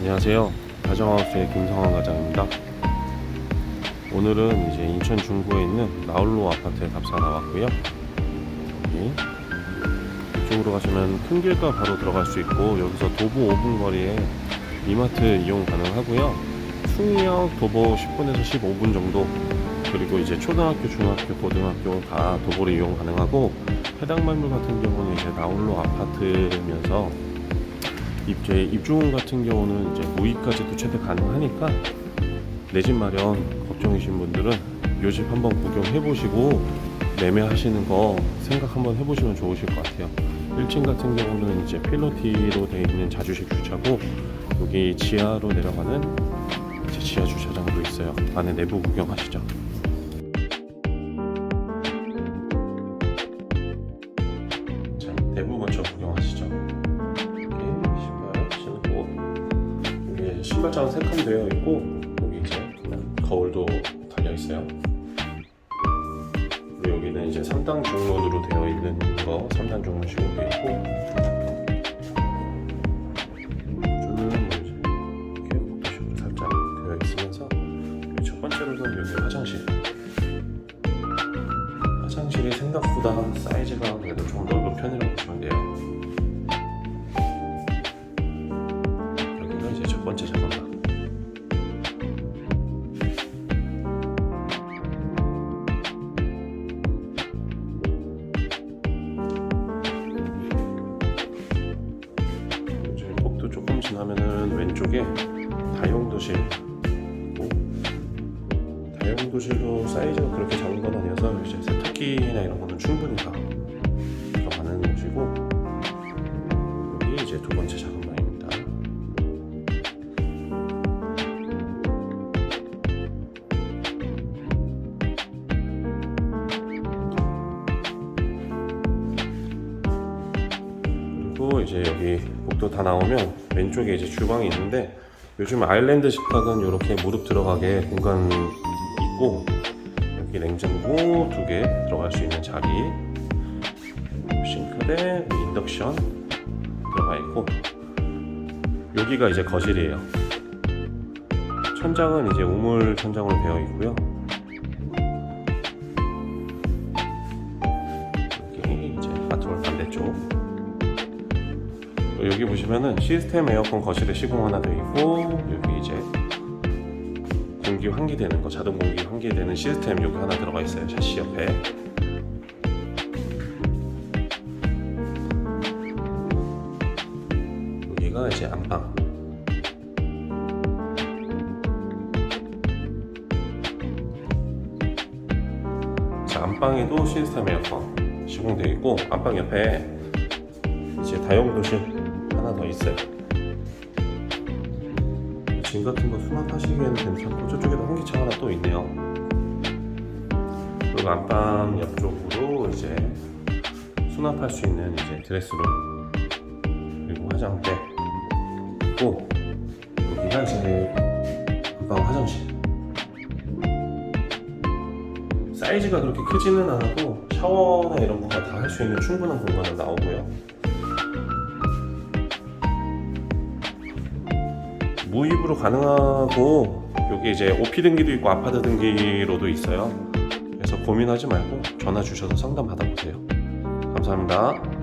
안녕하세요. 가정하우스의 김성환 과장입니다. 오늘은 이제 인천 중구에 있는 나홀로 아파트에 답사 나왔고요. 이쪽으로 가시면 큰 길가 바로 들어갈 수 있고 여기서 도보 5분 거리에 이마트 이용 가능하고요. 숭이역 도보 10분에서 15분 정도 그리고 이제 초등학교, 중학교, 고등학교 다 도보를 이용 가능하고 해당 매물 같은 경우는 이제 나홀로 아파트면서 입제 입주금 같은 경우는 이제 모의까지도 최대 가능하니까 내 집 마련 걱정이신 분들은 요 집 한번 구경해 보시고 매매하시는 거 생각 한번 해보시면 좋으실 것 같아요. 1층 같은 경우는 이제 필로티로 되어 있는 자주식 주차고 여기 지하로 내려가는 지하 주차장도 있어요. 안에 내부 구경하시죠. 여기 신발장 세칸 되어 있고 여기 이제 그냥 거울도 달려 있어요. 그리고 여기는 이제 3단 중문으로 되어 있는 거 3단 중문식으로 되어 있으면서 여기 첫 번째로는 여기 화장실 화장실이 생각보다 사이즈가 그래도 좀 넓은 편이라고 보시면 돼요. 쪽에 다용도실 있고 다용도실도 사이즈가 그렇게 작은 건 아니어서 이제 세탁기나 이런 거는 충분히 다 그리고 이제 여기 복도 다 나오면 왼쪽에 이제 주방이 있는데 요즘 아일랜드 식탁은 이렇게 무릎 들어가게 공간 있고 여기 냉장고 두 개 들어갈 수 있는 자리 싱크대 인덕션 들어가 있고 여기가 이제 거실이에요. 천장은 이제 우물 천장으로 되어 있고요 여기 보시면은 시스템 에어컨 거실에 시공 하나 되어 있고 여기 이제 공기 환기되는 거 자동 공기 환기되는 시스템 여기 하나 들어가 있어요 샤시 옆에. 여기가 이제 안방. 자 안방에도 시스템 에어컨 시공되어 있고 안방 옆에 이제 다용도실 하나 더 있어요 짐 같은 거 수납하시기에는 괜찮고 저쪽에도 환기창 하나 또 있네요. 그리고 안방 옆쪽으로 이제 수납할 수 있는 이제 드레스룸 그리고 화장대 있고 여기가 이제 안방 화장실 사이즈가 그렇게 크지는 않아도 샤워나 이런 거가 다 할 수 있는 충분한 공간은 나오고요. 무입으로 가능하고 여기 이제 오피 등기도 있고 아파트 등기로도 있어요. 그래서 고민하지 말고 전화 주셔서 상담 받아보세요. 감사합니다.